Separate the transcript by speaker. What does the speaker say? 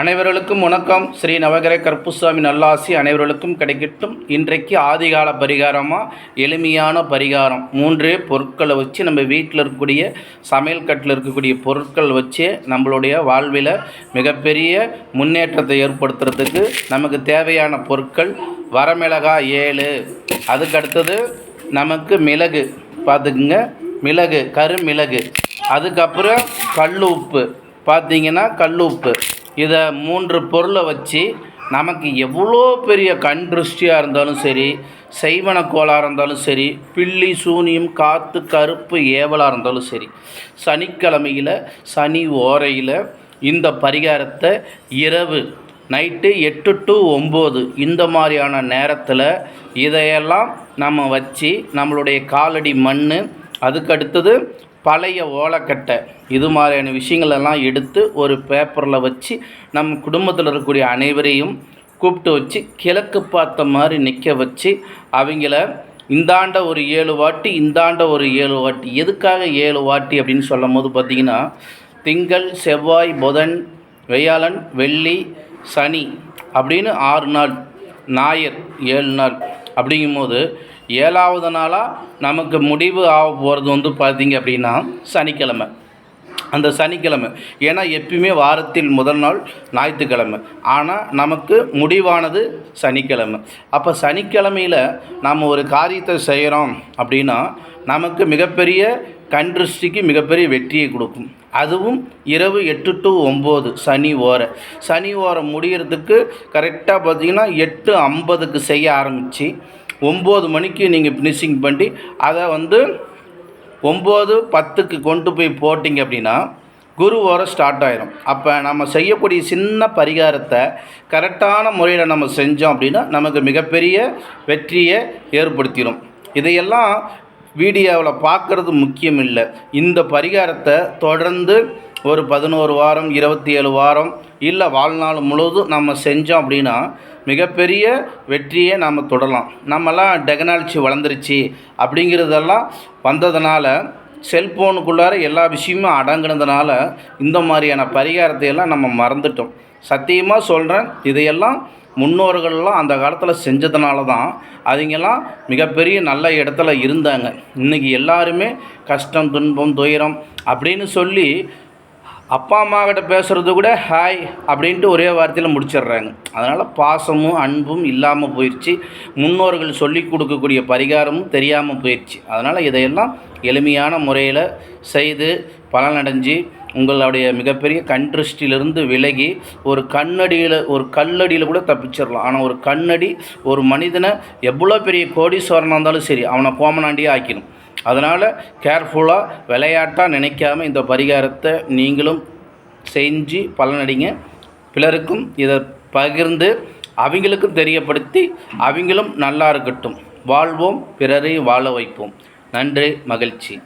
Speaker 1: அனைவர்களுக்கும் வணக்கம். ஸ்ரீ நவகிர கற்புசாமி நல்லாசி அனைவர்களுக்கும் கிடைக்கட்டும். இன்றைக்கு ஆதிகால பரிகாரமாக எளிமையான பரிகாரம். மூன்றே பொருட்களை வச்சு நம்ம வீட்டில் இருக்கக்கூடிய சமையல் கட்டில் இருக்கக்கூடிய பொருட்கள் வச்சு நம்மளுடைய வாழ்வில் மிகப்பெரிய முன்னேற்றத்தை ஏற்படுத்துறதுக்கு நமக்கு தேவையான பொருட்கள் வரமிளகாய் ஏழு. அதுக்கு அடுத்தது நமக்கு மிளகு. பார்த்துக்குங்க. மிளகு கருமிளகு. அதுக்கப்புறம் கல் உப்பு. பார்த்தீங்கன்னா கல் உப்பு. இதை மூன்று பொருளை வச்சு நமக்கு எவ்வளோ பெரிய கண் திருஷ்டியாக இருந்தாலும் சரி செய்வன கோளாக இருந்தாலும் சரி பில்லி சூனியம் காற்று கருப்பு ஏவலாக இருந்தாலும் சரி சனிக்கிழமையில் சனி ஓரையில் இந்த பரிகாரத்தை இரவு நைட்டு எட்டு டு ஒம்பது இந்த மாதிரியான நேரத்தில் இதையெல்லாம் நம்ம வச்சு நம்மளுடைய காலடி மண் அதுக்கு அடுத்தது பழைய ஓலக்கட்டை. இது மாதிரியான விஷயங்களெல்லாம் எடுத்து ஒரு பேப்பரில் வச்சு நம்ம குடும்பத்தில் இருக்கக்கூடிய அனைவரையும் கூப்பிட்டு வச்சு கிழக்கு பார்த்த மாதிரி நிற்க வச்சு அவங்கள இந்தாண்ட ஒரு ஏழு வாட்டி இந்தாண்ட ஒரு ஏழு வாட்டி எதுக்காக ஏழு வாட்டி அப்படின்னு சொல்லும் போது பார்த்திங்கன்னா திங்கள் செவ்வாய் புதன் வெயாளன் வெள்ளி சனி அப்படின்னு ஆறு நாள் ஞாயிறு ஏழு நாள். அப்படிங்கும்போது ஏழாவது நாளாக நமக்கு முடிவு ஆக போகிறது வந்து பார்த்திங்க அப்படின்னா சனிக்கிழமை. அந்த சனிக்கிழமை. ஏன்னா எப்பயுமே வாரத்தில் முதல் நாள் ஞாயிற்றுக்கிழமை. ஆனால் நமக்கு முடிவானது சனிக்கிழமை. அப்போ சனிக்கிழமையில் நாம் ஒரு காரியத்தை செய்கிறோம் அப்படின்னா நமக்கு மிகப்பெரிய கண்ட்ரிஸ்டிக்கு மிகப்பெரிய வெற்றியை கொடுக்கும். அதுவும் இரவு எட்டு டு ஒம்பது சனி ஓரை. சனி ஓரை முடிகிறதுக்கு கரெக்டாக பார்த்தீங்கன்னா எட்டு ஐம்பதுக்கு செய்ய ஆரம்பித்து ஒம்பது மணிக்கு நீங்கள் ஃபினிஷிங் பண்ணி அதை வந்து ஒம்பது பத்துக்கு கொண்டு போய் போட்டிங்க அப்படின்னா குரு வாரம் ஸ்டார்ட் ஆயிரும். அப்போ நம்ம செய்யக்கூடிய சின்ன பரிகாரத்தை கரெக்டான முறையில் நம்ம செஞ்சோம் அப்படின்னா நமக்கு மிகப்பெரிய வெற்றியை ஏற்படுத்திடும் இதையெல்லாம் வீடியோவில் பார்க்குறது முக்கியம் இல்லை. இந்த பரிகாரத்தை தொடர்ந்து ஒரு பதினோரு வாரம் இருபத்தி ஏழு வாரம் இல்லை வாழ்நாள் முழுவதும் நம்ம செஞ்சோம் அப்படின்னா மிகப்பெரிய வெற்றியை நாம் தொடரலாம் நம்மலாம் டெக்னாலஜி வளர்ந்துருச்சு அப்படிங்கிறதெல்லாம் வந்ததுனால செல்ஃபோனுக்குள்ளார எல்லா விஷயமும் அடங்குனதுனால இந்த மாதிரியான பரிகாரத்தை எல்லாம் நம்ம மறந்துட்டோம். சத்தியமாக சொல்கிறேன் இதையெல்லாம் முன்னோர்கள்லாம் அந்த காலத்தில் செஞ்சதுனால தான் அவங்கெல்லாம் மிகப்பெரிய நல்ல இடத்துல இருந்தாங்க. இன்றைக்கி எல்லாருமே கஷ்டம் துன்பம் துயரம் அப்படின்னு சொல்லி அப்பா அம்மா கிட்ட பேசுகிறது கூட ஹாய் அப்படின்ட்டு ஒரே வார்த்தையில் முடிச்சிடுறாங்க. அதனால் பாசமும் அன்பும் இல்லாமல் போயிடுச்சு முன்னோர்கள் சொல்லி கொடுக்கக்கூடிய பரிகாரமும் தெரியாமல் போயிடுச்சு அதனால் இதையெல்லாம் எளிமையான முறையில் செய்து பலனடைஞ்சு உங்களுடைய மிகப்பெரிய கண் திருஷ்டியிலிருந்து விலகி ஒரு கண்ணடியில் ஒரு கல்லடியில் கூட தப்பிச்சிடலாம். ஆனால் ஒரு கண்ணடி ஒரு மனிதனை எவ்வளோ பெரிய கோடீஸ்வரனாக இருந்தாலும் சரி அவனை கோமனாண்டியே ஆக்கிடும் அதனால் கேர்ஃபுல்லாக விளையாட்டாக நினைக்காம இந்த பரிகாரத்தை நீங்களும் செஞ்சு பலனடைங்க. பிறருக்கும் இதை பகிர்ந்து அவங்களுக்கும் தெரியப்படுத்தி அவங்களும் நல்லா இருக்கட்டும். வாழ்வோம் பிறரை வாழ வைப்போம். நன்றி மகிழ்ச்சி.